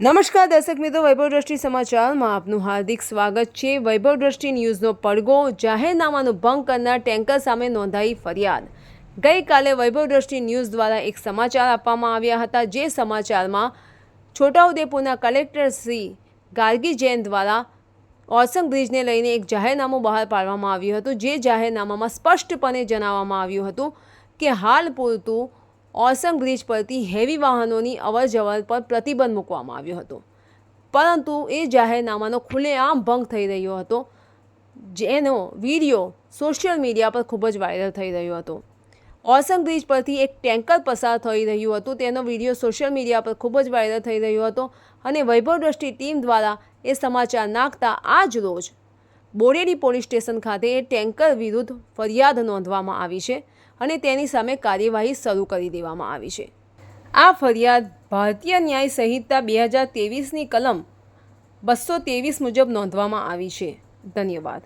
નમસ્કાર, દર્શક મિત્રો, વૈભવ દ્રષ્ટિ સમાચારમાં આપનું હાર્દિક સ્વાગત છે. વૈભવ દ્રષ્ટિ ન્યૂઝનો પડઘો, જાહેરનામાનો ભંગ કરનાર ટેન્કર સામે નોંધાઈ ફરિયાદ. ગઈકાલે વૈભવ દ્રષ્ટિ ન્યૂઝ દ્વારા એક સમાચાર આપવામાં આવ્યા હતા, જે સમાચારમાં છોટાઉદેપુરના કલેક્ટર શ્રી ગાર્ગી જૈન દ્વારા ઓરસંગ બ્રિજને લઈને એક જાહેરનામું બહાર પાડવામાં આવ્યું હતું, જે જાહેરનામામાં સ્પષ્ટપણે જણાવવામાં આવ્યું હતું કે હાલ પૂરતું ઓરસંગ બ્રિજ પરથી હેવી વાહનોની અવરજવર પર પ્રતિબંધ મૂકવામાં આવ્યો હતો. પરંતુ એ જાહેરનામાનો ખુલ્લેઆમ ભંગ થઈ રહ્યો હતો. જેનો વીડિયો સોશિયલ મીડિયા પર ખૂબ જ વાયરલ થઈ રહ્યો હતો. ઓસમ બ્રિજ પરથી એક ટેન્કર પસાર થઈ રહ્યું હતું. તેનો વીડિયો સોશિયલ મીડિયા પર ખૂબ જ વાયરલ થઈ રહ્યો હતો અને વૈભવ દ્રષ્ટિ ટીમ દ્વારા એ સમાચાર નાખતા આજ રોજ બોડેલી પોલીસ સ્ટેશન ખાતે એ ટેન્કર વિરુદ્ધ ફરિયાદ નોંધવામાં આવી છે. અને તેની સામે કાર્યવાહી શરૂ કરી દેવામાં આવી છે. આ ફરિયાદ ભારતીય ન્યાય સંહિતા બે હજાર ત્રેવીસની કલમ બસો ત્રેવીસ મુજબ નોંધવામાં આવી છે. ધન્યવાદ.